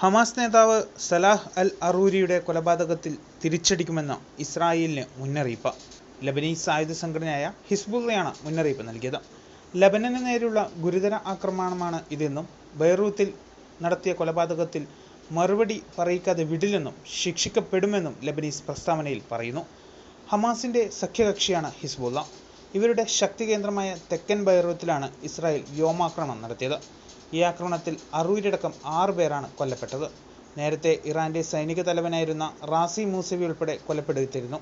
Hamas നേതാവ് സലാഹ് അൽ അറൂരിയുടെ കൊലപാതകത്തിൽ തിരിച്ചടിക്കുമെന്ന് ഇസ്രായേലിന് മുന്നറിയിപ്പ്. ലബനീസ് ആയുധ സംഘടനയായ ഹിസ്ബുള്ളയാണ് മുന്നറിയിപ്പ് നൽകിയത്. ലബനന് നേരെയുള്ള ഗുരുതര ആക്രമണമാണ് ഇതെന്നും ബൈറൂത്തിൽ നടത്തിയ കൊലപാതകത്തിൽ മറുപടി പറയിക്കാതെ വിടില്ലെന്നും ശിക്ഷിക്കപ്പെടുമെന്നും ലബനീസ് പ്രസ്താവനയിൽ പറയുന്നു. ഹമാസിന്റെ സഖ്യകക്ഷിയാണ് ഹിസ്ബുള്ള. ഇവരുടെ ശക്തി കേന്ദ്രമായ തെക്കൻ ബൈറൂത്തിലാണ് ഇസ്രായേൽ വ്യോമാക്രമണം നടത്തിയത്. ഈ ആക്രമണത്തിൽ അറുപതിലടക്കം ആറ് പേരാണ് കൊല്ലപ്പെട്ടത്. നേരത്തെ ഇറാന്റെ സൈനിക തലവനായിരുന്ന റാസി മൂസവി ഉൾപ്പെടെ കൊലപ്പെടുത്തിയിരുന്നു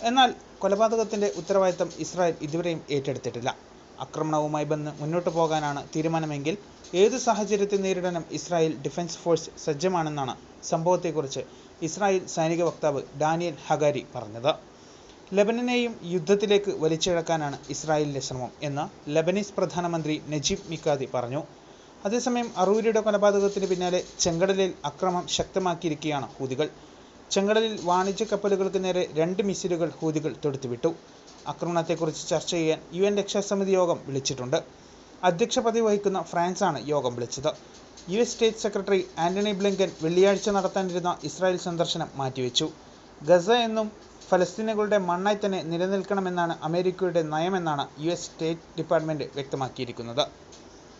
എന്നാൽ കൊലപാതകത്തിന്റെ ഉത്തരവാദിത്തം ഇസ്രായേൽ ഇതുവരെയും ഏറ്റെടുത്തിട്ടില്ല. ആക്രമണവുമായി ബന്ധം മുന്നോട്ടു പോകാനാണ് തീരുമാനമെങ്കിൽ ഏത് സാഹചര്യത്തെ നേരിടാനും ഇസ്രായേൽ ഡിഫൻസ് ഫോഴ്സ് സജ്ജമാണെന്നാണ് സംഭവത്തെക്കുറിച്ച് ഇസ്രായേൽ സൈനിക വക്താവ് ഡാനിയൽ ഹഗാരി പറഞ്ഞത്. ലബനനെയും യുദ്ധത്തിലേക്ക് വലിച്ചിഴക്കാനാണ് ഇസ്രായേലിന്റെ ശ്രമം എന്ന് ലബനീസ് പ്രധാനമന്ത്രി നജീബ് മിക്കാദി പറഞ്ഞു. അതേസമയം അറൂരിയുടെ കൊലപാതകത്തിന് പിന്നാലെ ചെങ്കടലിൽ അക്രമം ശക്തമാക്കിയിരിക്കുകയാണ് ഹൂതികൾ. ചെങ്കടലിൽ വാണിജ്യ കപ്പലുകൾക്ക് നേരെ രണ്ട് മിസൈലുകൾ ഹൂതികൾ തൊടുത്തുവിട്ടു. ആക്രമണത്തെക്കുറിച്ച് ചർച്ച ചെയ്യാൻ യു എൻ രക്ഷാസമിതി യോഗം വിളിച്ചിട്ടുണ്ട്. അധ്യക്ഷ പദവി വഹിക്കുന്ന ഫ്രാൻസാണ് യോഗം വിളിച്ചത്. U S state secretary Antony Blinken വെള്ളിയാഴ്ച നടത്താനിരുന്ന ഇസ്രായേൽ സന്ദർശനം മാറ്റിവെച്ചു. ഗസ എന്നും ഫലസ്തീനുകളുടെ മണ്ണായി തന്നെ നിലനിൽക്കണമെന്നാണ് അമേരിക്കയുടെ നയമെന്നാണ് യു എസ് സ്റ്റേറ്റ് ഡിപ്പാർട്ട്മെന്റ് വ്യക്തമാക്കിയിരിക്കുന്നത്.